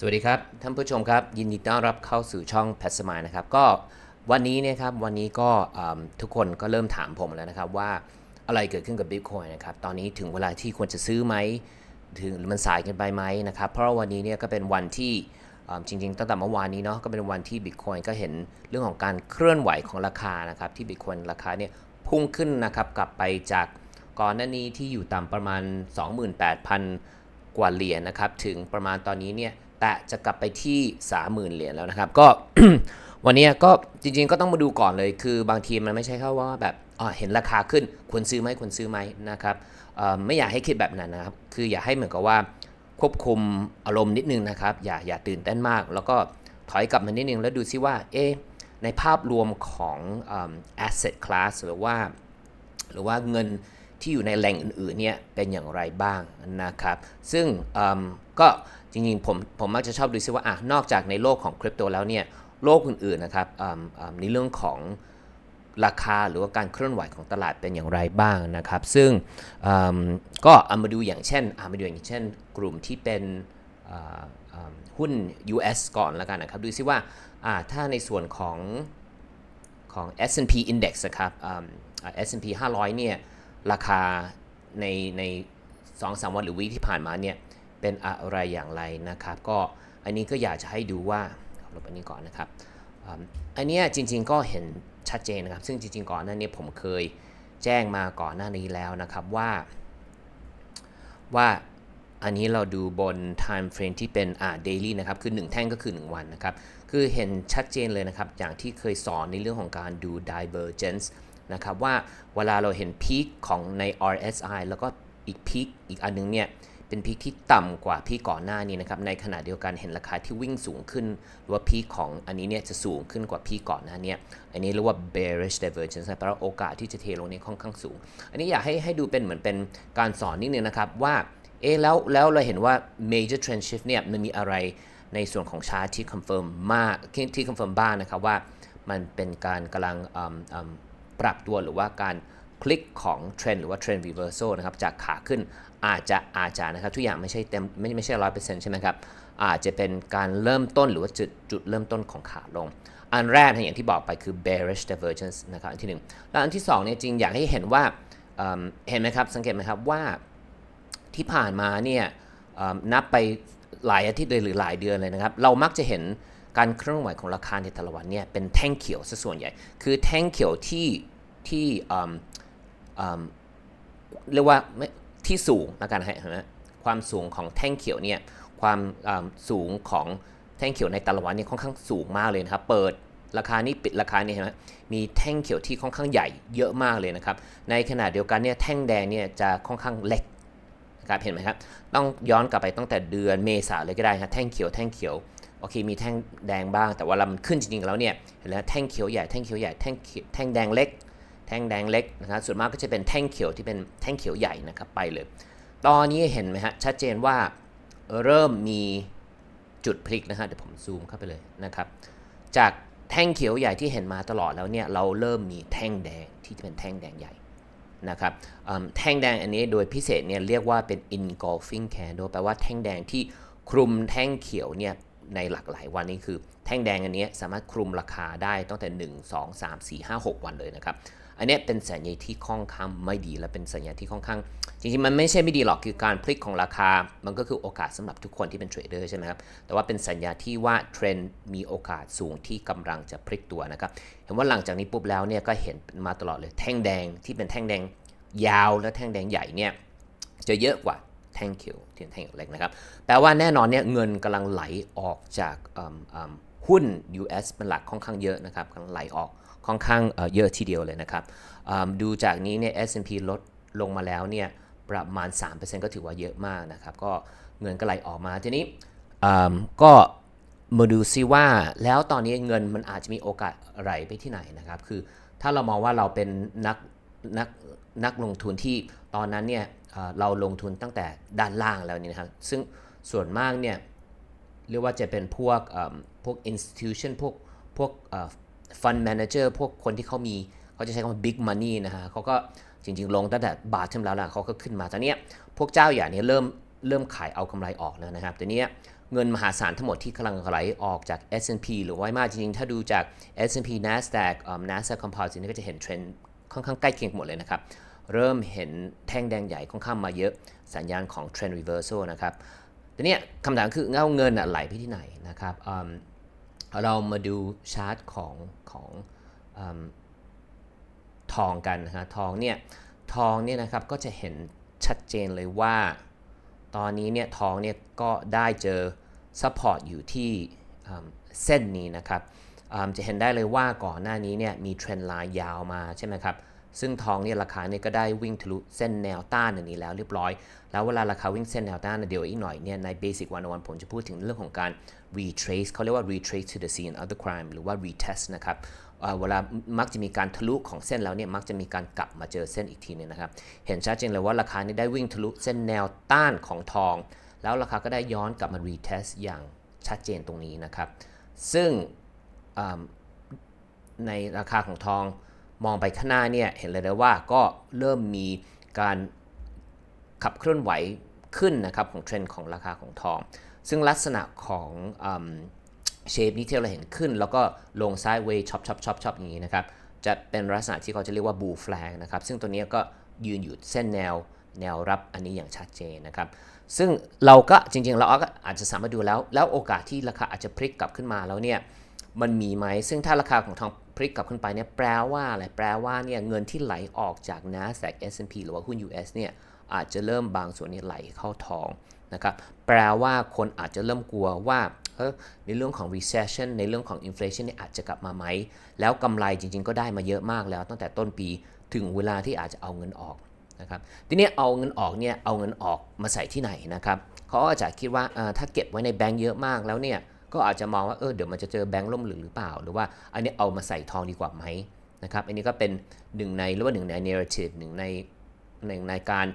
สวัสดีครับ ท่านผู้ชมครับ ยินดีต้อนรับเข้าสู่ช่องแพสมายนะครับก็วันนี้เนี่ยครับวันนี้ก็ทุกคนก็เริ่มถามผมแล้วนะครับว่าอะไรเกิดขึ้นกับ Bitcoin นะครับตอนนี้ถึงเวลาที่ควรจะซื้อไหมถึงมันสายกินไปไหมนะครับเพราะวันนี้เนี่ยก็เป็นวันที่จริงๆตั้งแต่เมื่อวานนี้เนาะก็เป็นวันที่ Bitcoin ก็เห็นเรื่องของการเคลื่อนไหวของราคานะครับที่ Bitcoin ราคาเนี่ยพุ่งขึ้นนะครับกลับไปจากก่อนหน้านี้ที่อยู่ต่ำประมาณ 28,000 กว่าเหรียญนะครับถึงประมาณตอนนี้เนี่ย แต่จะกลับไปที่30,000เหรียญแล้วนะครับ ก็วันนี้ก็จริงๆก็ต้องมาดูก่อนเลย คือบางทีมันไม่ใช่แค่ว่าแบบอ่าเห็นราคาขึ้นควรซื้อไหมควรซื้อไหมนะครับไม่อยากให้คิดแบบนั้นนะครับ คืออย่าให้เหมือนกับว่าควบคุมอารมณ์นิดนึงนะครับ อย่าอย่าตื่นเต้นมาก แล้วก็ถอยกลับมานิดนึงแล้วดูซิว่าเอ๊ในภาพรวมของอ asset class หรือว่า หรือว่าเงินที่อยู่ในแหล่งอื่นๆเนี่ยเป็นอย่างไรบ้างนะครับ ซึ่งก็ จริงๆผมผมมักจะชอบดูซิว่าอะนอกจากในโลกของคริปโตแล้วเนี่ยโลกอื่นๆนะครับในเรื่องของราคาหรือว่าการเคลื่อนไหวของตลาดเป็นอย่างไรบ้างนะครับ ซึ่งก็เอามาดูอย่างเช่นเอามาดูอย่างเช่น กลุ่มที่เป็นหุ้น US ก่อนแล้วกันนะครับ ดูซิว่าถ้าในส่วนของของ S&P Index นะครับอืมอ่า S&P 500 เนี่ย ราคาในในสองสามวันหรือวีคที่ผ่านมาเนี่ย เป็นอะไรอย่างไรนะครับ ก็อันนี้ก็อยากจะให้ดูว่าลบอันนี้ก่อนนะครับอันเนี้ยจริงๆก็เห็นชัดเจนนะครับ ซึ่งจริงๆก่อนหน้านี้ผมเคยแจ้งมาก่อนหน้านี้แล้วนะครับว่า ว่าอันนี้เราดูบน time frame ที่เป็นอ่า daily นะครับ คือ 1 แท่งก็คือ 1 วันนะครับ คือเห็นชัดเจนเลยนะครับ อย่างที่เคยสอนในเรื่องของการดู divergence นะครับว่าเวลาเราเห็นพีคของใน RSI แล้วก็อีกพีคอีกอันนึงเนี่ย เป็นพีคที่ต่ำกว่าพีคก่อนหน้านี้นะครับ ในขณะเดียวกันเห็นราคาที่วิ่งสูงขึ้น หรือว่าพีคของอันนี้เนี่ยจะสูงขึ้นกว่าพีคก่อนหน้านี้อันนี้เรียกว่า bearish divergence แปลว่าโอกาสที่จะเทลงนี่ค่อนข้างสูง อันนี้อยากให้ให้ดูเป็นเหมือนเป็นการสอนนิดนึงนะครับว่าเอ๊แล้วแล้วเราเห็นว่า major trend shift เนี่ยมันมีอะไรในส่วนของชาร์ตที่คอนเฟิร์มมากที่คอนเฟิร์มบ้างนะครับว่ามันเป็นการกำลังปรับตัวหรือว่าการ คลิกของเทรนหรือว่าเทรน reversal นะครับจากขาขึ้นอาจจะอาจจะนะครับทุกอย่างไม่ใช่เต็มไม่ไม่ใช่ร้อยเปอร์เซ็นต์ใช่ไหมครับอาจจะเป็นการเริ่มต้นหรือว่าจุดจุดเริ่มต้นของขาลง อันแรกนะอย่างที่บอกไปคือ bearish divergence นะครับอันที่หนึ่งแล้วอันที่สองเนี่ยจริงอยากให้เห็นว่าเห็นไหมครับสังเกตไหมครับว่าที่ผ่านมาเนี่ยนับไปหลายอาทิตย์เลยหรือหลายเดือนเลยนะครับ เรามักจะเห็นการเคลื่อนไหวของราคาในแต่ละวันเนี่ยเป็นแท่งเขียวซะส่วนใหญ่ คือแท่งเขียวที่ที่ เรียกว่าที่สูงแล้วกันฮะความสูงของแท่งเขียวเนี่ยความสูงของแท่งเขียวในต่ละวันเนี่ยค่อนข้างสูงมากเลยนะครับ เปิดราคานี้ปิดราคานี่เห็นไหมมีแท่งเขียวที่ค่อนข้างใหญ่เยอะมากเลยนะครับ ในขณะเดียวกันเนี่ยแท่งแดงเนี่ยจะค่อนข้างเล็กนะครับเห็นไหมครับ ต้องย้อนกลับไปตั้งแต่เดือนเมษาเลยก็ได้ครับแท่งเขียวแท่งเขียวโอเคมีแท่งแดงบ้าง แต่ว่าเรามันขึ้นจริงๆแล้วเนี่ยเห็นแล้วแท่งเขียวใหญ่แท่งเขียวใหญ่แท่งแท่งแดงเล็ก แท่งแดงเล็กนะครับส่วนมากก็จะเป็นแท่งเขียวที่เป็นแท่งเขียวใหญ่นะครับไปเลย ตอนนี้เห็นไหมฮะชัดเจนว่าเริ่มมีจุดพลิกนะฮะเดี๋ยวผมซูมเข้าไปเลยนะครับ จากแท่งเขียวใหญ่ที่เห็นมาตลอดแล้วเนี่ยเราเริ่มมีแท่งแดงที่เป็นแท่งแดงใหญ่นะครับแท่งแดงอันนี้โดยพิเศษเนี่ยเรียกว่าเป็น engulfing candle แปลว่าแท่งแดงที่คลุมแท่งเขียวเนี่ยในหลากหลายวันนี้คือ แท่งแดงอันนี้สามารถคลุมราคาได้ตั้งแต่ 1 2 3 4 5 6 วันเลยนะครับ อันนี้เป็นสัญญาที่ค่อนข้างไม่ดีและเป็นสัญญาที่ค่อนข้าง จริงๆ มันไม่ใช่ไม่ดีหรอกคือการพลิกของราคา มันก็คือโอกาสสำหรับทุกคนที่เป็นเทรดเดอร์ใช่ไหมครับแต่ว่าเป็นสัญญาที่ว่าเทรนด์มีโอกาสสูงที่กำลังจะพลิกตัวนะครับเห็นว่าหลังจากนี้ปุ๊บแล้วเนี่ยก็เห็นมาตลอดเลยแท่งแดงที่เป็นแท่งแดงยาวและแท่งแดงใหญ่เนี่ยจะเยอะกว่าแท่งเขียวที่เป็นแท่งเล็กนะครับแปลว่าแน่นอนเนี่ยเงินกำลังไหลออกจากหุ้น US เป็นหลักค่อนข้างเยอะนะครับกำลังไหลออก ค่อนข้างเยอะทีเดียวเลยนะครับดูจากนี้เนี่ย S&P ลดลงมาแล้วเนี่ยประมาณ 3%ก็ถือว่าเยอะมากนะครับ ก็เงินก็ไหลออกมาทีนี้ก็มาดูซิว่าแล้วตอนนี้เงินมันอาจจะมีโอกาสไหลไปที่ไหนนะครับ คือถ้าเรามองว่าเราเป็นนักนักนักลงทุนที่ตอนนั้นเนี่ยเราลงทุนตั้งแต่ด้านล่างแล้วนี่นะครับซึ่งส่วนมากเนี่ยเรียกว่าจะเป็นพวกพวก institution พวกพวก เอ่อ fund manager พวกคนที่เขามีเขาจะใช้คำว่า big money นะฮะเขาก็จริงๆ ลงตั้งแต่บาทเทมแล้วล่ะเขาก็ขึ้นมาตอนนี้พวกเจ้าใหญ่เนี่ยเริ่มเริ่มขายเอากำไรออกแล้วนะครับต่เนี้เงินมหาศาลทั้งหมดที่กำลังไหลออกจาก S&P หรือไว้มากจริงๆ ถ้าดูจาก S&P NASDAQ เอ่อ NASDAQ Composite นี่ก็จะเห็นเทรนด์ค่อนข้างใกล้เคียงหมดเลยนะครับ เริ่มเห็นแท่งแดงใหญ่ค่อนข้างมาเยอะสัญญาณของ Trend Reversal นะครับต่เนี้คำถามคือเงาเงินไหลไปที่ไหนนะครับอืม เรามาดูชาร์ตของของอทองกันนะฮะทองเนี่ยทองเนี่ยนะครับก็จะเห็นชัดเจนเลยว่า ตอนนี้เนี่ยทองเนี่ยก็ได้เจอซัพพอร์ตอยู่ที่เส้นนี้นะครับจะเห็นได้เลยว่าก่อนหน้านี้เนี่ยมีเทรนด์ไลน์ยาวมาใช่ไหมครับ ซึ่งทองเนี่ยราคาเนี่ยก็ได้วิ่งทะลุเส้นแนวต้านอันนี้แล้วเรียบร้อย แล้วเวลาราคาวิ่งเส้นแนวต้านเดี๋ยวอีกหน่อยเนี่ยใน Basic 101ผมจะพูดถึงเรื่องของการ retrace เขาเรียกว่า retrace to the scene of the crime หรือว่า retest นะครับเวลามักจะมีการทะลุของเส้นแล้วเนี่ยมักจะมีการกลับมาเจอเส้นอีกทีนึงนะครับ เห็นชัดเจนเลยว่าราคานี้ได้วิ่งทะลุเส้นแนวต้านของทอง แล้วราคาก็ได้ย้อนกลับมา retest อย่างชัดเจนตรงนี้นะครับ ซึ่งในราคาของทอง มองไปข้างหน้าเนี่ยเห็นเลยนะว่าก็เริ่มมีการขับเคลื่อนไหวขึ้นนะครับของเทรนด์ของราคาของทอง ซึ่งลักษณะของเชฟนี้ที่เราเห็นขึ้น แล้วก็ลงซ้ายเวช็อปช็อปช็อปช็อปอย่างนี้นะครับจะเป็นลักษณะที่เขาจะเรียกว่าบูฟแฟลงนะครับซึ่งตัวนี้ก็ยืนอยู่เส้นแนวแนวรับอันนี้อย่างชัดเจนนะครับ ซึ่งเราก็จริงๆ เราอาจจะสามารถดูแล้ว แล้วโอกาสที่ราคาอาจจะพลิกกลับขึ้นมาแล้วเนี่ย มันมีไหม ซึ่งถ้าราคาของทองพลิกกลับขึ้นไปเนี่ยแปลว่าอะไร แปลว่าเนี่ยเงินที่ไหลออกจาก NASDAQ S&P หรือว่าหุ้น US เนี่ยอาจจะเริ่มบางส่วนเนี่ยไหลเข้าทองนะครับ แปลว่าคนอาจจะเริ่มกลัวว่าเออในเรื่องของ recession ในเรื่องของ inflation เนี่ยอาจจะกลับมาไหม แล้วกำไรจริง ๆ ก็ได้มาเยอะมากแล้วตั้งแต่ต้นปีถึงเวลาที่อาจจะเอาเงินออกนะครับทีนี้เอาเงินออกเนี่ยเอาเงินออกมาใส่ที่ไหนนะครับเขาอาจจะคิดว่าถ้าเก็บไว้ในแบงก์เยอะมากแล้วเนี่ย ก็อาจจะมองว่าเออเดี๋ยวมันจะเจอแบงก์ล่มหรือหรือเปล่า หรือว่าอันนี้เอามาใส่ทองดีกว่าไหมนะครับอันนี้ก็เป็นหนึ่งในหรือว่าหนึ่งใน narrative หนึ่งในหนึ่งในการ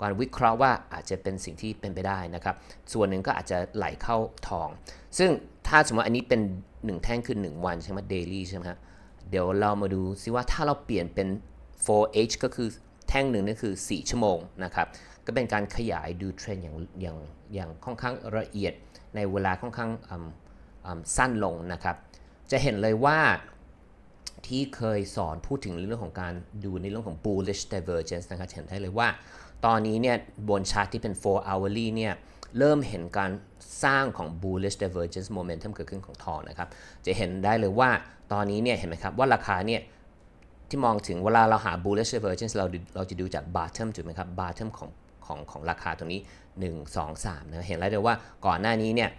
การวิเคราะห์ว่าอาจจะเป็นสิ่งที่เป็นไปได้นะครับ ส่วนหนึ่งก็อาจจะไหลเข้าทอง ซึ่งถ้าสมมติอันนี้เป็น 1 แท่งคือ 1 วันใช่ไหม daily ใช่ไหมฮะเดี๋ยวเรามาดูซิว่าถ้าเราเปลี่ยนเป็น 4H ก็คือแท่งหนึ่งนั่นคือ 4 ชั่วโมงนะครับ ก็เป็นการขยายดูเทรนด์อย่างอย่างอย่างค่อนข้างละเอียด ในเวลาค่อนข้างสั้นลงนะครับ จะเห็นเลยว่าที่เคยสอนพูดถึงเรื่องของการดูในเรื่องของ bullish divergence นะครับเห็นได้เลยว่า ตอนนี้เนี่ยบนชาร์ตที่เป็น 4 hourly เนี่ยเริ่มเห็นการสร้างของ bullish divergence momentum เกิดขึ้นของทองนะครับ จะเห็นได้เลยว่าตอนนี้เนี่ยเห็นไหมครับว่าราคาเนี่ยที่มองถึงเวลาเราหา bullish divergence เราเราจะดูจาก bottom ถูกไหมครับ bottom ของ ของของราคาตรงนี้ 1 2 3นะเห็นแล้วเลยว่าก่อนหน้านี้เนี่ย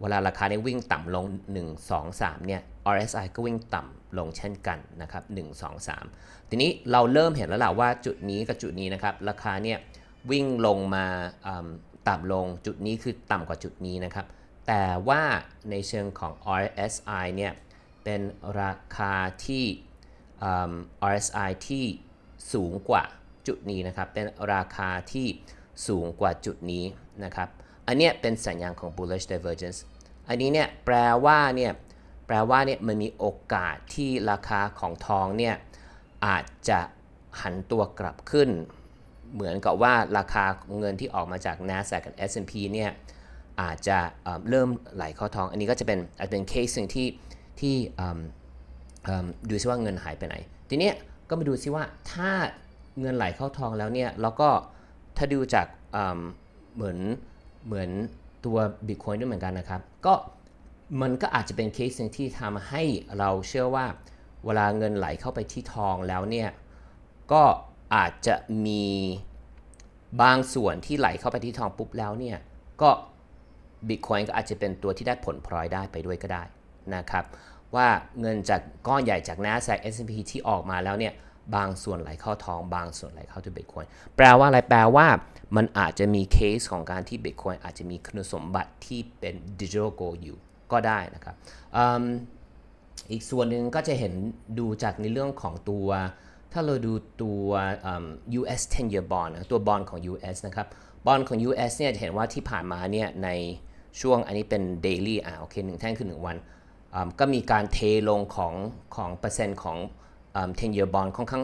เวลาราคาเนี่ยวิ่งต่ำลง 1 2 3เนี่ย RSI ก็วิ่งต่ำลงเช่นกันนะครับ1 2 3 ทีนี้เราเริ่มเห็นแล้วล่ะว่าจุดนี้กับจุดนี้นะครับราคาเนี่ยวิ่งลงมาต่ำลงจุดนี้คือต่ำกว่าจุดนี้นะครับ แต่ว่าในเชิงของ RSI เนี่ยเป็นราคาที่ RSI ที่สูงกว่า จุดนี้นะครับ เป็นราคาที่สูงกว่าจุดนี้นะครับ อันเนี้ยเป็นสัญญาณของ bullish divergence อันนี้เนี่ยแปลว่าเนี่ยแปลว่าเนี่ยมันมีโอกาสที่ราคาของทองเนี่ยอาจจะหันตัวกลับขึ้น เหมือนกับว่าราคาเงินที่ออกมาจาก NASDAQ กับ S&P เนี่ยอาจจะเเริ่มไหลเข้าทอง อันนี้ก็จะเป็นอาจเป็นเคสหนึ่งที่ที่ดูซิว่าเงินหายไปไหน ทีนี้ก็มาดูซิว่าถ้า เงินไหลเข้าทองแล้วเนี่ยเราก็ถ้าดูจากเหมือนเหมือนตัว Bitcoin ด้วยเหมือนกันนะครับ ก็มันก็อาจจะเป็นเคสหนึ่งที่ทำให้เราเชื่อว่าเวลาเงินไหลเข้าไปที่ทองแล้วเนี่ย ก็อาจจะมีบางส่วนที่ไหลเข้าไปที่ทองปุ๊บแล้วเนี่ย ก็ Bitcoin ก็อาจจะเป็นตัวที่ได้ผลพลอยได้ไปด้วยก็ได้นะครับ ว่าเงินจากก้อนใหญ่จาก NASDAQ S&P ที่ออกมาแล้วเนี่ย บางส่วนไหลเข้าทอง บางส่วนไหลเข้าที่ Bitcoin แปลว่าอะไรแปลว่ามันอาจจะมีเคสของการที่ Bitcoin อาจจะมีคุณสมบัติที่เป็น Digital Gold อยู่ก็ได้นะครับออีกส่วนหนึ่งก็จะเห็นดูจากในเรื่องของตัว ถ้าเราดูตัว US 10 year bond นะตัวบอลของ US นะครับบอลของ US เนี่ยจะเห็นว่าที่ผ่านมาเนี่ยในช่วงอันนี้เป็น daily อ่าโอเคหนึ่งแท่งคือ 1 วัน ก็มีการเทลงของของเปอร์เซ็นต์ของอืม 10 year bond ค่อนข้าง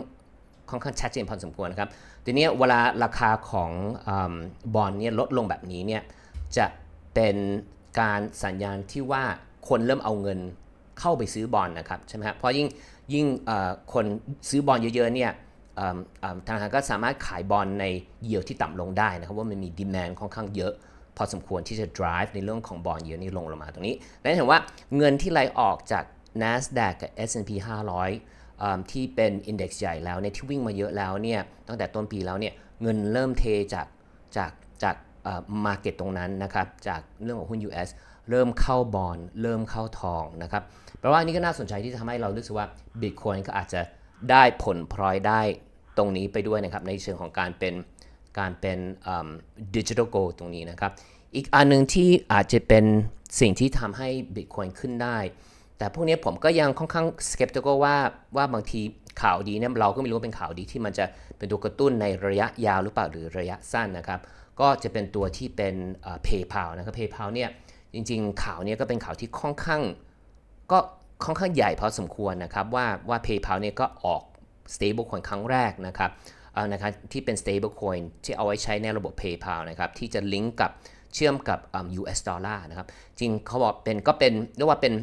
ค่อนข้างชัดเจนพอสมควรนะครับ ทีนี้เวลาราคาของบอลเนี่ยลดลงแบบนี้เนี่ยจะเป็นการสัญญาณที่ว่าคนเริ่มเอาเงินเข้าไปซื้อบอลนะครับใช่ไหมครับเพราะยิ่งยิ่งคนซื้อบอลเยอะๆเนี่ยธนาคารก็สามารถขายบอลในเ yield ที่ต่ำลงได้นะครับว่ามันมีดีม a n d ค่อนข้างเยอะ พอสมควรที่จะ drive ในเรื่องของบอลเยอะนี่ลงลงมาตรงนี้ดังนั้นเห็นว่าเงินที่ไหลออกจาก NASDAQ กับ S&P 500อ่า ที่เป็น index ใหญ่แล้วเนี่ยที่วิ่งมาเยอะแล้วเนี่ยตั้งแต่ต้นปีแล้วเนี่ยเงินเริ่มเทจากจากจากมาร์เก็ตตรงนั้นนะครับจากเรื่องของหุ้น US เริ่มเข้าบอลเริ่มเข้าทองนะครับแปลว่านี้ก็น่าสนใจที่จะทำให้เรารู้สึกว่า Bitcoin ก็อาจจะได้ผลพลอยได้ตรงนี้ไปด้วยนะครับในเชิงของการเป็นการเป็นดิจิทัลโกลตรงนี้นะครับ อีกอันหนึ่งที่อาจจะเป็นสิ่งที่ทำให้ Bitcoin ขึ้นได้ แต่พวกนี้ผมก็ยังค่อนข้าง skeptical ว่าว่าบางทีข่าวดีเนี่ยเราก็ไม่รู้ว่าเป็นข่าวดีที่มันจะเป็นตัวกระตุ้นในระยะยาวหรือเปล่าหรือระยะสั้นนะครับ ก็จะเป็นตัวที่เป็น PayPal นะครับ PayPal เนี่ยจริงๆ ข่าวเนี้ก็เป็นข่าวที่ค่อนข้างก็ค่อนข้างใหญ่พอสมควรนะครับ ว่าว่า PayPal เนี่ยก็ออก stablecoin ครั้งแรกนะครับนะครับที่เป็น stablecoin ที่เอาไว้ใช้ในระบบ PayPal นะครับที่จะลิงก์กับ เชื่อมกับ US dollar นะครับ จริงเขาบอกเป็นก็เป็นเรียกว่าเป็น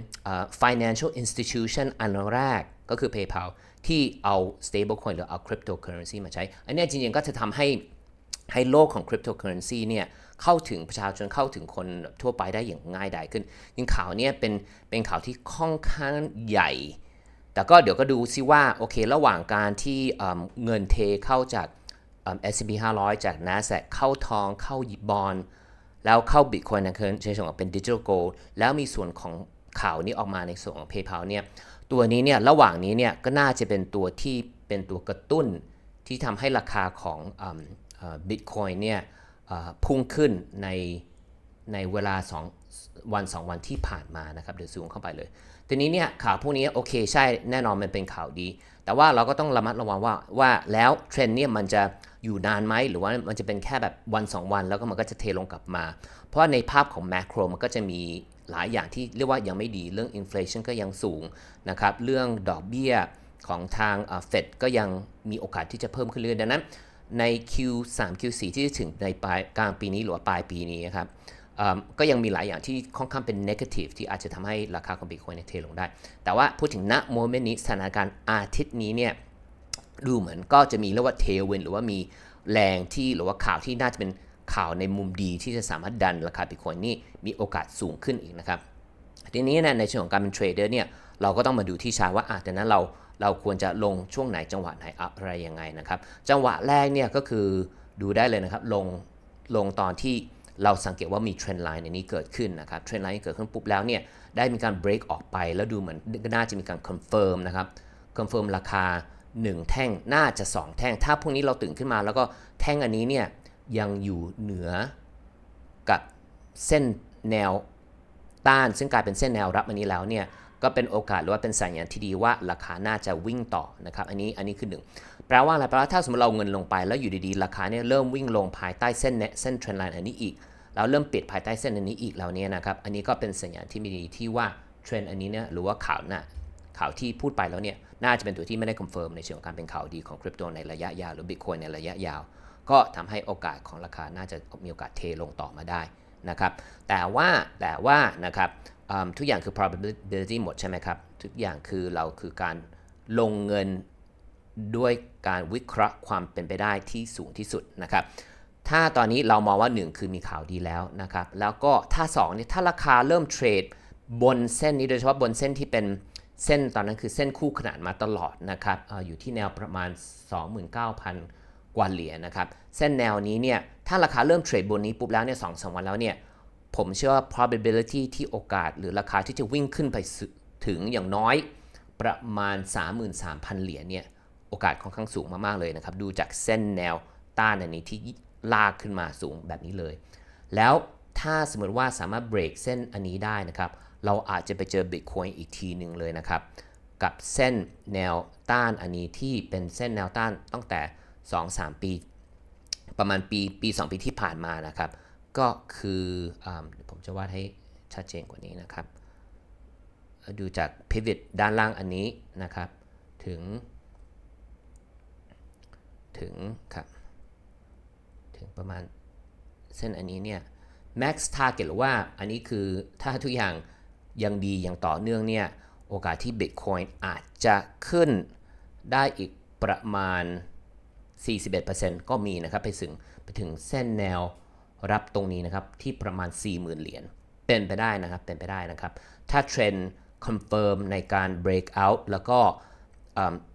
financial institution อันแรกก็คือ PayPal ที่เอา stablecoin หรือเอา cryptocurrency มาใช้ อันนี้จริงๆก็จะทำให้ให้โลกของคริปโตเคอเรนซีเนี่ยเข้าถึงประชาชนเข้าถึงคนทั่วไปได้อย่างง่ายดายขึ้นยิ่งข่าวเนี่ยเป็นเป็นข่าวที่ค่อนข้างใหญ่ แต่ก็เดี๋ยวก็ดูซิว่าโอเคระหว่างการที่เเงินเทเข้าจาก S&P 500 จาก NASDAQ เข้าทองเข้าบอล แล้วเข้า Bitcoin นะคือในส่วนของเป็นดิจิทัลโกลแล้วมีส่วนของข่าวนี้ออกมาในส่วนของ PayPal เนี่ยตัวนี้เนี่ยระหว่างนี้เนี่ยก็น่าจะเป็นตัวที่เป็นตัวกระตุ้นที่ทำให้ราคาของบิตคอยเนี่ยพุ่งขึ้นในในเวลา 2 วัน 2 วันที่ผ่านมานะครับเดี๋ยวซูมเข้าไปเลย ทีนี้เนี่ยข่าวพวกนี้โอเคใช่แน่นอนมันเป็นข่าวดี แต่ว่าเราก็ต้องระมัดระวังว่าว่าแล้วเทรนด์เนี่ยมันจะอยู่นานไหมหรือว่ามันจะเป็นแค่แบบวัน 2 วัน แล้วก็มันก็จะเทลงกลับมา เพราะในภาพของแม c รมันก็จะมีหลายอย่างที่เรียกว่ายังไม่ดีเรื่องอินฟลชันก็ยังสูงนะครับเรื่องดอกเบี้ยของทางเฟดก็ยังมีโอกาสที่จะเพิ่มขึ้นเรื่อยๆดังนั้นใน Q3 Q4 ที่จะถึงในปลายกลางปีนี้หรือว่าปลายปีนี้นะครับ ก็ยังมีหลายอย่างที่ค่อนข้างเป็น negative ที่อาจจะทำให้ราคาของ Bitcoin เนี่ยเทลงได้ แต่ว่าพูดถึงณโมเมนต์นี้สถานการณ์อาทิตย์นี้เนี่ยดูเหมือนก็จะมีเรียกว่าเทลเวนหรือว่ามีแรงที่หรือว่าข่าวที่น่าจะเป็นข่าวในมุมดีที่จะสามารถดันราคา Bitcoin นี่มีโอกาสสูงขึ้นอีกนะครับ ทีนี้นยในเชิงของการเป็นเทรดเดอร์เนี่ยเราก็ต้องมาดูที่ชาร์ตว่าอะแต่นั้นเราเราควรจะลงช่วงไหนจังหวะไหนอะไรยังไงนะครับ จังหวะแรกเนี่ยก็คือดูได้เลยนะครับลงลงตอนที่ เราสังเกตว่ามีเทรนด์ไลน์ในนี้เกิดขึ้นนะครับเทรนด์ไลน์เกิดขึ้นปุ๊บแล้วเนี่ยได้มีการ break ออกไป แล้วดูเหมือนน่าจะมีการ confirm นะครับ confirm ราคา 1 แท่งน่าจะ 2 แท่ง ถ้าพวกนี้เราตื่นขึ้นมา แล้วก็แท่งอันนี้เนี่ยยังอยู่เหนือกับเส้นแนวต้าน ซึ่งกลายเป็นเส้นแนวรับอันนี้แล้วเนี่ยก็เป็นโอกาสหรือว่าเป็นสัญญาณที่ดีว่าราคาน่าจะวิ่งต่อนะครับ อันนี้อันนี้คือหนึ่ง แปลว่าอะไรแปลว่าถ้าสมมติเราเงินลงไปแล้วอยู่ดีๆ ราคาเนี่ยเริ่มวิ่งลงภายใต้เส้นเนเส้นเทรนไลน์อันนี้อีก แล้วเริ่มปิดภายใต้เส้นอันนี้อีกแล้วเนี่ยนะครับอันนี้ก็เป็นสัญญาณที่ไม่ดีที่ว่าเทรนอันนี้เนี่ยหรือว่าข่าวน่ะข่าวที่พูดไปแล้วเนี่ยน่าจะเป็นตัวที่ไม่ได้คอนเฟิร์มในเชิงของการเป็นข่าวดีของคริปโตในระยะยาวหรือบิตคอยในระยะยาว ก็ทำให้โอกาสของราคาน่าจะมีโอกาสเทลงต่อมาได้นะครับแต่ว่าแต่ว่านะครับทุกอย่างคือ probability หมดใช่ไหมครับทุกอย่างคือเราคือการลงเงิน ด้วยการวิเคราะห์ความเป็นไปได้ที่สูงที่สุดนะครับ ถ้าตอนนี้เรามองว่า 1 คือมีข่าวดีแล้วนะครับ แล้วก็ถ้า2เนี่ยถ้าราคาเริ่มเทรดบนเส้นนี้โดยเฉพาะบนเส้นที่เป็นเส้นตอนนั้นคือเส้นคู่ขนานมาตลอดนะครับออยู่ที่แนวประมาณ 29,000 กว่าเหรียญนะครับ เส้นแนวนี้เนี่ยถ้าราคาเริ่มเทรดบนนี้ปุ๊บแล้วเนี่ยสองสามวันแล้วเนี่ยผมเชื่อว่า probability ที่โอกาส หรือราคาที่จะวิ่งขึ้นไปถึงอย่างน้อยประมาณ 33,000 เหรียญเนี่ย โอกาสค่อนข้างสูงมากๆเลยนะครับ ดูจากเส้นแนวต้านอันนี้ที่ลากขึ้นมาสูงแบบนี้เลย แล้วถ้าสมมติว่าสามารถเบรกเส้นอันนี้ได้นะครับ เราอาจจะไปเจอ Bitcoin อีกทีหนึ่งเลยนะครับ กับเส้นแนวต้านอันนี้ที่เป็นเส้นแนวต้านตั้งแต่ 2-3 ปี ประมาณปีปี 2 ปีที่ผ่านมานะครับ ก็คืออผมจะวาดให้ชัดเจนกว่านี้นะครับ ดูจาก pivot ด้านล่างอันนี้นะครับ ถึง ถึงครับถึงประมาณเส้นอันนี้เนี่ย max target หรือว่าอันนี้คือถ้าทุกอย่างยังดีอย่างต่อเนื่องเนี่ย โอกาสที่ Bitcoin อาจจะขึ้นได้อีกประมาณ 41%ก็มีนะครับ ไปถึงไปถึงเส้นแนวรับตรงนี้นะครับที่ประมาณ 40,000 เหรียญเป็นไปได้นะครับเป็นไปได้นะครับ ถ้าเทรนด์ confirm ในการ break out แล้วก็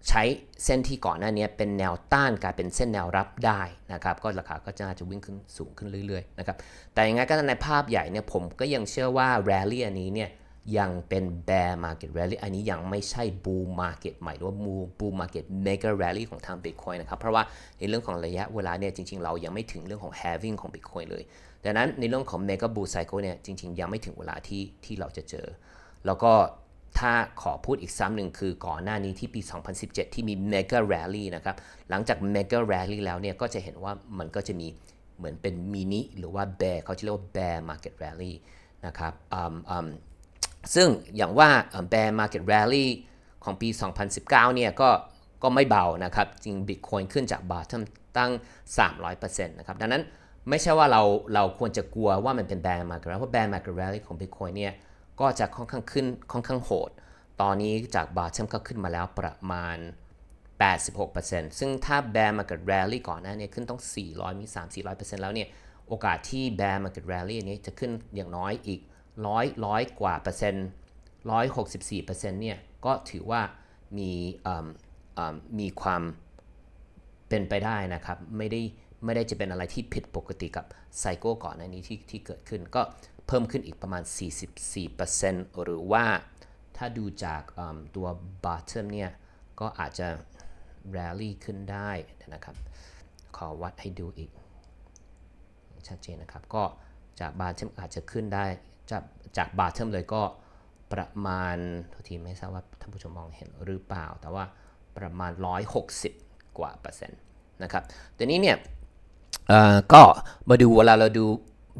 ใช้เส้นที่ก่อนหน้านี้เป็นแนวต้านกลายเป็นเส้นแนวรับได้นะครับก็ราคาก็จะน่าจะวิ่งขึ้นสูงขึ้นเรื่อยๆนะครับแต่ยังไงก็ในภาพใหญ่เนี่ยผมก็ยังเชื่อว่า rally อันนี้เนี่ยยังเป็น bear market rally อันนี้ยังไม่ใช่ bull market ใหม่หรือว่า bull market mega rally ของทาง Bitcoin นะครับ เพราะว่าในเรื่องของระยะเวลาเนี่ยจริง ๆ เรายังไม่ถึงเรื่องของ halving ของ Bitcoin เลยดังนั้นในเรื่องของ mega bull cycle เนี่ยจริง ๆ ยังไม่ถึงเวลาที่ที่เราจะเจอ แล้วก็ ถ้าขอพูดอีกซ้ำหนึ่งคือก่อนหน้านี้ที่ปี 2017 ที่มี mega rally นะครับ หลังจาก mega rally แล้วเนี่ยก็จะเห็นว่ามันก็จะมีเหมือนเป็นมินิหรือว่า bear เขาจะเรียกว่า bear market rally นะครับซึ่งอย่างว่า bear market rally ของปี 2019 เนี่ยก็ก็ไม่เบานะครับ จริง Bitcoin ขึ้นจาก bottom ตั้ง 300%นะครับ ดังนั้นไม่ใช่ว่าเราเราควรจะกลัวว่ามันเป็น bear market rally เพราะ bear market rally ของ Bitcoin เนี่ย ก็จะค่อนข้างขึ้นค่อนข้างโหด ตอนนี้จาก bottom ก็ขึ้นมาแล้วประมาณ 86%ซึ่งถ้า bear market rally ก่อนหน้านี้ขึ้นต้อง 400 มี 3-400%แล้วเนี่ย โอกาสที่ bear market rally อันนี้จะขึ้นอย่างน้อยอีก 100 100 กว่าเปอร์เซ็นต์164%เนี่ย ก็ถือว่ามีเอิ่มเอิ่มมีความเป็นไปได้นะครับ ไม่ได้ไม่ได้จะเป็นอะไรที่ผิดปกติกับไซโก้ก่อนหน้านี้ที่ที่เกิดขึ้น ก็ พิ่มขึ้นอีกประมาณ 44%หรือว่าถ้าดูจากตัว bottom เนี่ย ก็อาจจะ rally ขึ้นได้นะครับ ขอวัดให้ดูอีก ชัดเจนนะครับ ก็จากบาร์เทมอาจจะขึ้นได้ จากจากบาร์เทมเลยก็ประมาณโทษทีไม่ทราบว่าท่านผู้ชมมองเห็นหรือเปล่า แต่ว่าประมาณ 160 กว่าเปอร์เซ็นต์นะครับแต่นี้เนี่ยเออก็มาดูเวลาเราดู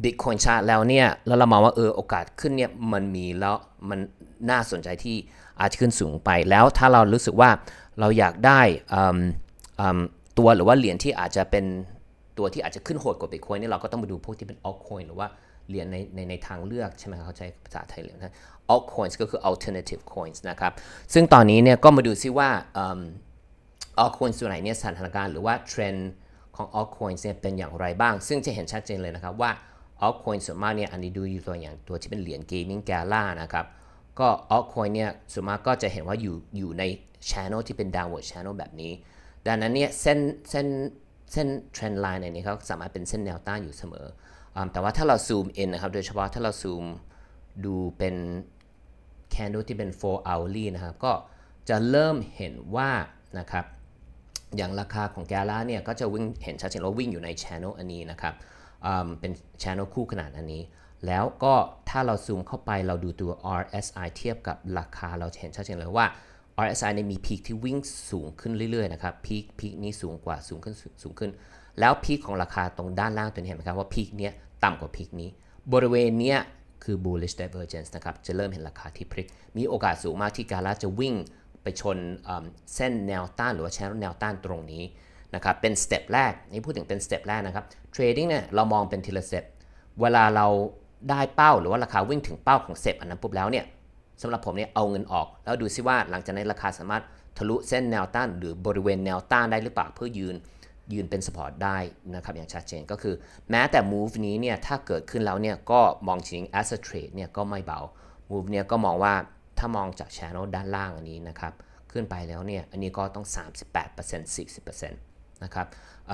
Bitcoin ชาร์ตแล้วเนี่ยแล้วเรามองว่าเออโอกาสขึ้นเนี่ยมันมีแล้วมันน่าสนใจที่อาจจะขึ้นสูงไปแล้วถ้าเรารู้สึกว่าเราอยากได้ตัวหรือว่าเหรียญที่อาจจะเป็นตัวที่อาจจะขึ้นโหดกว่า Bitcoin เนี่ยเราก็ต้องมาดูพวกที่เป็น altcoin หรือว่าเหรียญในในในทางเลือกใช่ไหมเขาใช้ภาษาไทยเรียนะ altcoins ก็คือ alternative coins นะครับ ซึ่งตอนนี้เนี่ยก็มาดูซิว่าอืม altcoins ตัวไหนเนี่ยสถานการณ์หรือว่าเทรนด์ของ altcoins เนี่ยเป็นอย่างไรบ้าง ซึ่งจะเห็นชัดเจนเลยนะครับว่า altcoin ส่วนมากเนี่ยอันนี้ดูอยู่ตัวอย่างตัวที่เป็นเหรียญ gaming gala นะครับก็ altcoin เนี่ยส่วนมากก็จะเห็นว่าอยู่อยู่ใน channel ที่เป็น downward channel แบบนี้ ดังนั้นเนี่ยเส้นเส้นเส้น trend line ในนี้เขาสามารถเป็นเส้นแนวต้านอยู่เสมออแต่ว่าถ้าเราซูม in นะครับโดยเฉพาะถ้าเราซูมดูเป็น candle ที่เป็น 4 hourly นะครับก็จะเริ่มเห็นว่านะครับอย่างราคาของแกล่าเนี่ยก็จะวิ่งเห็นชัดเจนว่าวิ่งอยู่ใน channel อันนี้นะครับ เป็น channel คู่ขนาดอันนี้ แล้วก็ถ้าเราซูมเข้าไปเราดูตัว RSI เทียบกับราคาเราเห็นชัดเจนเลยว่า RSI เนี่ยมีพีคที่วิ่งสูงขึ้นเรื่อยๆนะครับพีคพีคนี้สูงกว่าสูงขึ้นสูงขึ้น แล้วพีคของราคาตรงด้านล่างตัวนี้เห็นไหมครับว่าพีคเนี้ยต่ำกว่าพีคนี้ บริเวณเนี้ยคือ bullish divergence นะครับ จะเริ่มเห็นราคาที่พลิก มีโอกาสสูงมากที่การ่าจะวิ่งไปชนเส้นแนวต้านหรือว่า channel แนวต้านตรงนี้ นะครับเป็นสเต็ปแรกนี่พูดถึงเป็นสเต็ปแรกนะครับเทรดดิ้งเนี่ยเรามองเป็นทีละสเต็ปเวลาเราได้เป้าหรือว่าราคาวิ่งถึงเป้าของสเต็ปอันนั้นปุ๊บแล้วเนี่ยสำหรับผมเนี่ยเอาเงินออก แล้วดูซิว่าหลังจากนั้นราคาสามารถทะลุเส้นแนวต้าน หรือบริเวณแนวต้านได้หรือเปล่าเพื่อยืนยืนเป็นสปอร์ตได้นะครับอย่างชัดเจนก็คือ แม้แต่ move นี้เนี่ยถ้าเกิดขึ้นแล้วเนี่ยก็มองจริง as a trade เนี่ยก็ไม่เบา move เนี่ยก็มองว่าถ้ามองจาก channel ด้านล่างอันนี้นะครับขึ้นไปแล้วเนี่ยอันนี้ก็ต้อง 38% 40% นะครับเ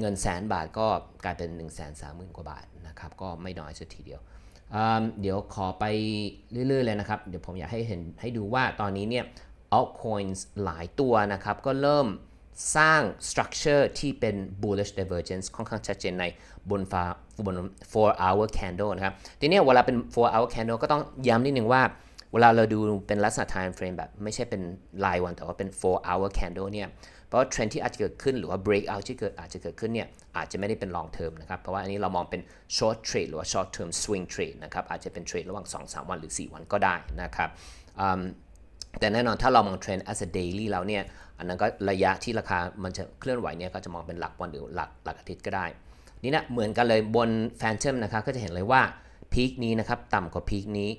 เงินแสนบาทก็กลายเป็น 1 3 0 0 0 0 กว่าบาทนะครับก็ไม่น้อยสักทีเดียว เดี๋ยวขอไปเรื่อยๆเลยนะครับ เดี๋ยวผมอยากให้เห็นให้ดูว่าตอนนี้เนี่ย altcoins หลายตัวนะครับ ก็เริ่มสร้าง structure ที่เป็น bullish divergence ค่อนข้างชัดเจนในบนฟ้าบน4 hour candle นะครับ ทีนี้เวลาเป็น4 hour candle ก็ต้องย้ำนิดนึงว่า เวลาเราดูเป็นลักษณะ time frame แบบไม่ใช่เป็นรายวันแต่ว่าเป็น4 hour candle เนี่ย ราะเทรนที่อาจจะเกิดขึ้นหรือว่า breakout ที่เกิดอาจจะเกิดขึ้นเนี่ยอาจจะไม่ได้เป็น long term นะครับ เพราะว่าอันนี้เรามองเป็น short trade หรือว่า short term swing trade นะครับ อาจจะเป็นเทรดระหว่าง 2-3 วันหรือ 4 วันก็ได้นะครับแต่แน่นอนถ้าเรามองเทรนด์ as a daily แล้วเนี่ย อันนั้นก็ระยะที่ราคามันจะเคลื่อนไหวเนี่ยก็จะมองเป็นหลักวันหรือหลักหลักอาทิตย์ก็ได้ นี่นะเหมือนกันเลยบน Phantom นะครับก็จะเห็นเลยว่าพีคนี้นะครับต่ำกว่าพีคนี้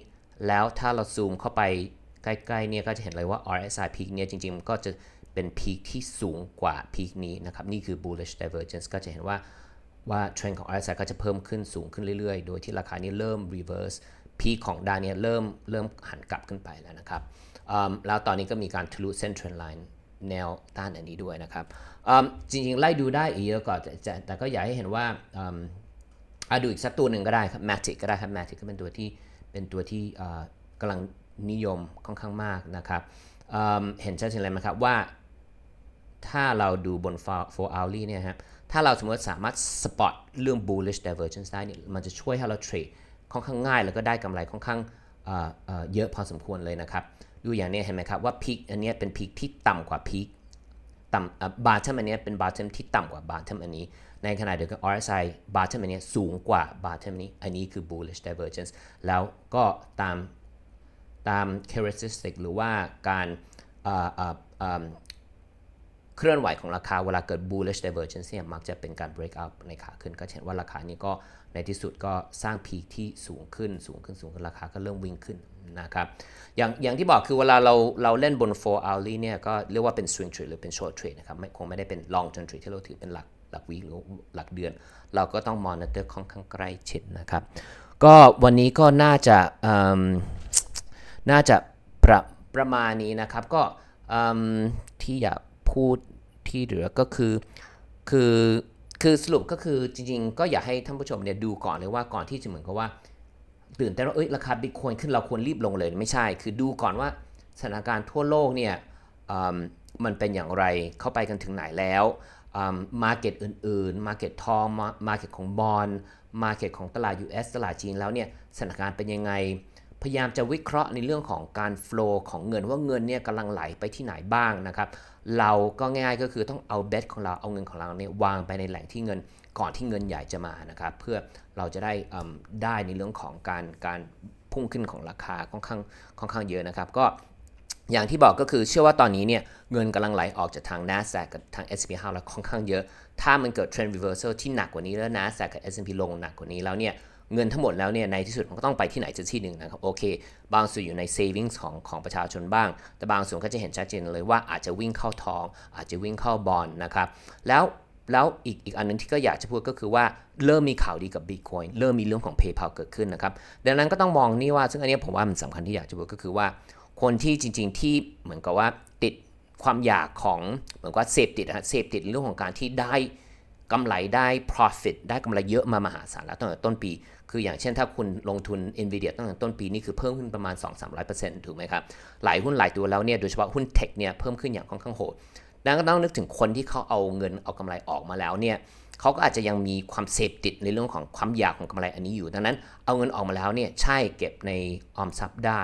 แล้วถ้าเราซูมเข้าไปใกล้ๆเนี่ยก็จะเห็นเลยว่า RSI พีคเนี่ยจริงๆ ก็จะ เป็นพีคที่สูงกว่าพีคนี้นะครับ นี่คือ bullish divergence ก็จะเห็นว่าว่าเทรนด์ของ RSI ก็จะเพิ่มขึ้นสูงขึ้นเรื่อยๆ โดยที่ราคานี้เริ่ม reverse พีคของดานเนี้เริ่มเริ่มหันกลับขึ้นไปแล้วนะครับอืมแล้วตอนนี้ก็มีการทะลุเส้น trend line แนวต้านอันนี้ด้วยนะครับอืมจริงๆ ไล่ดูได้อีกเยอะก่อนแต่แต่ก็อยากให้เห็นว่าอืมอะดูอีกสักตัวหนึ่งก็ได้ครับ Matic ก็ได้ครับ Matic ก็เป็นตัวที่เป็นตัวที่อ่ากำลังนิยมค่อนข้างมากนะครับอืมเห็นชัดเจนเลยไหมครับว่า ถ้าเราดูบน 4 hourly เนี่ยครับถ้าเราสมมติสามารถ spot เรื่อง bullish divergence ได้เนี่ยมันจะช่วยให้เราเทรดค่อนข้างง่าย แล้วก็ได้กำไรค่อนข้างเเเยอะพอสมควรเลยนะครับ ดูอย่างนี้เห็นไหมครับว่าพีคอันนี้เป็นพีคที่ต่ำกว่าพีคต่ำบาร์เทมอันนี้เป็นบาร์เทมที่ต่ำกว่าบาร์เทมอันนี้ ในขณะเดียวกัน RSI บาร์เทมอันนี้สูงกว่าบาร์เทมนี้ อันนี้คือ bullish divergence แล้วก็ตามตาม characteristic หรือว่าการ เคลื่อนไหวของราคาเวลาเกิด bullish divergence เนี่ยมักจะเป็นการ break out ในขาขึ้นก็เห็นว่าราคานี้ก็ในที่สุดก็สร้างพีคที่สูงขึ้นสูงขึ้นสูงขึ้นราคาก็เริ่มวิ่งขึ้นนะครับอย่างอย่างที่บอกคือเวลาเราเราเล่นบน4 hourly เนี่ยก็เรียกว่าเป็น swing trade หรือเป็น short trade นะครับไม่คงไม่ได้เป็น long term trade ที่เราถือเป็นหลักหลักวีหรือหลักเดือน เราก็ต้อง monitor ค่อนข้างใกล้ชิดนะครับ ก็วันนี้ก็น่าจะน่าจะประประมาณนี้นะครับ ก็ที่อยาก พูดที่เหลือก็คือคือคือสรุปก็คือจริงๆ ก็อยากให้ท่านผู้ชมเนี่ยดูก่อนเลยว่าก่อนที่จะเหมือนกับว่าตื่นเต้นว่าเอ้ยราคาบิตคอยขึ้นเราควรรีบลงเลยไม่ใช่ คือดูก่อนว่าสถานการณ์ทั่วโลกเนี่ยอืมมันเป็นอย่างไรเข้าไปกันถึงไหนแล้วมาเก็ตอื่นๆมาเก็ตทองมาเก็ตของบอลมาเก็ตของตลาด US ตลาดจีนแล้วเนี่ยสถานการณ์เป็นยังไง พยายามจะวิเคราะห์ในเรื่องของการ flow ของเงินว่าเงินเนี่ยกำลังไหลไปที่ไหนบ้างนะครับ เราก็ง่ายก็คือต้องเอาเบสของเราเอาเงินของเราเนี่ยวางไปในแหล่งที่เงินก่อนที่เงินใหญ่จะมานะครับ เพื่อเราจะได้ได้ในเรื่องของการการพุ่งขึ้นของราคาค่อนข้างค่อนข้างเยอะนะครับ ก็อย่างที่บอกก็คือเชื่อว่าตอนนี้เนี่ยเงินกำลังไหลออกจากทาง NASDAQ กับทาง S&P 500แล้วค่อนข้างเยอะ ถ้ามันเกิด trend reversal ที่หนักกว่านี้แล้ว NASDAQ กับ S&P ลงหนักกว่านี้แล้วเนี่ย เงินทั้งหมดแล้วเนี่ยในที่สุดมันก็ต้องไปที่ไหนสักที่หนึ่งนะครับโอเค บางส่วนอยู่ใน savings ของของประชาชนบ้าง แต่บางส่วนก็จะเห็นชัดเจนเลยว่าอาจจะวิ่งเข้าทอง อาจจะวิ่งเข้าบอลนะครับแล้วแล้วอีกอีกอันนึงที่ก็อยากจะพูดก็คือว่าเริ่มมีข่าวดีกับ Bitcoin เริ่มมีเรื่องของ PayPal เกิดขึ้นนะครับ ดังนั้นก็ต้องมองนี่ว่า ซึ่งอันนี้ผมว่ามันสำคัญที่อยากจะพูดก็คือว่า คนที่จริง ๆ ที่เหมือนกับว่าติดความอยากของเหมือนกับเสพติดนะฮะเสพติดเรื่องของการที่ได้ กำไรได้ profit ได้กำไรเยอะมามหาศาลแล้วตั้งแต่ต้นปี คืออย่างเช่นถ้าคุณลงทุน NVIDIA ตั้งแต่ต้นปีนี่คือเพิ่มขึ้นประมาณ 2-300%ถูกไหมครับ หลายหุ้นหลายตัวแล้วเนี่ยโดยเฉพาะหุ้นเทคเนี่ยเพิ่มขึ้นอย่างค่อนข้างโหดดังนั้นต้องนึกถึงคนที่เขาเอาเงินเอากำไรออกมาแล้วเนี่ยเขาก็อาจจะยังมีความเสพติดในเรื่องของความอยากของกำไรอันนี้อยู่ ดังนั้นเอาเงินออกมาแล้วเนี่ยใช่เก็บในออมทรัพย์ได้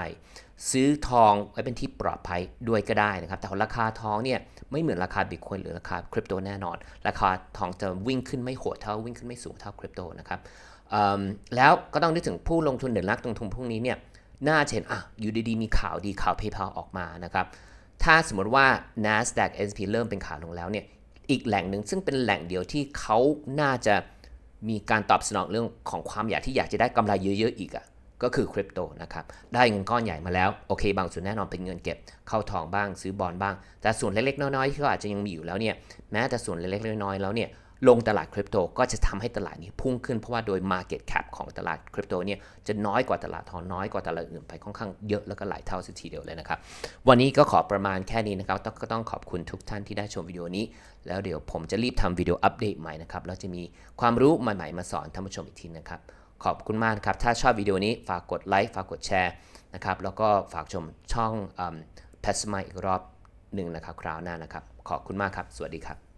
ซื้อทองไว้เป็นที่ปลอดภัยด้วยก็ได้นะครับ แต่ราคาทองเนี่ยไม่เหมือนราคาบิตคอยหรือราคาคริปโตแน่นอน ราคาทองจะวิ่งขึ้นไม่โหดเท่าวิ่งขึ้นไม่สูงเท่าคริปโตนะครับแล้วก็ต้องนึกถึงผู้ลงทุนหรือนักลงทุนพวกนี้เนี่ยน่าเห็นอะอยู่ดีๆมีข่าวดีข่าว PayPal ออกมานะครับ ถ้าสมมติว่า NASDAQ S&P เริ่มเป็นขาลงแล้วเนี่ยอีกแหล่งหนึ่งซึ่งเป็นแหล่งเดียวที่เขาน่าจะมีการตอบสนองเรื่องของความอยากที่อยากจะได้กำไรเยอะๆอีกอะ ก็คือคริปโตนะครับได้เงินก้อนใหญ่มาแล้วโอเค บางส่วนแน่นอนเป็นเงินเก็บเข้าทองบ้างซื้อบอลบ้าง แต่ส่วนเล็กๆ น้อยๆที่เขาอาจจะยังมีอยู่แล้วเนี่ยแม้แต่ส่วนเล็กๆน้อยๆแล้วเนี่ยลงตลาดคริปโตก็จะทำให้ตลาดนี้พุ่งขึ้นเพราะว่าโดย Market Cap ของตลาดคริปโตเนี่ยจะน้อยกว่าตลาดทองน้อยกว่าตลาดอื่นไปค่อนข้างเยอะแล้วก็หลายเท่าสิทีเดียวเลยนะครับ วันนี้ก็ขอประมาณแค่นี้นะครับต้องก็ต้องขอบคุณทุกท่านที่ได้ชมวิดีโอนี้ แล้วเดี๋ยวผมจะรีบทำวิดีโออัปเดตใหม่นะครับแล้วจะมีความรู้ใหม่ๆมาสอนท่านผู้ชมอีกทีนะครับ ขอบคุณมากครับ ถ้าชอบวิดีโอนี้ฝากกดไลค์ฝากกดแชร์นะครับ แล้วก็ฝากชมช่อง p a s s m i อีกรอบหนึ่งนะครับ คราวหน้านะครับ ขอบคุณมากครับ สวัสดีครับ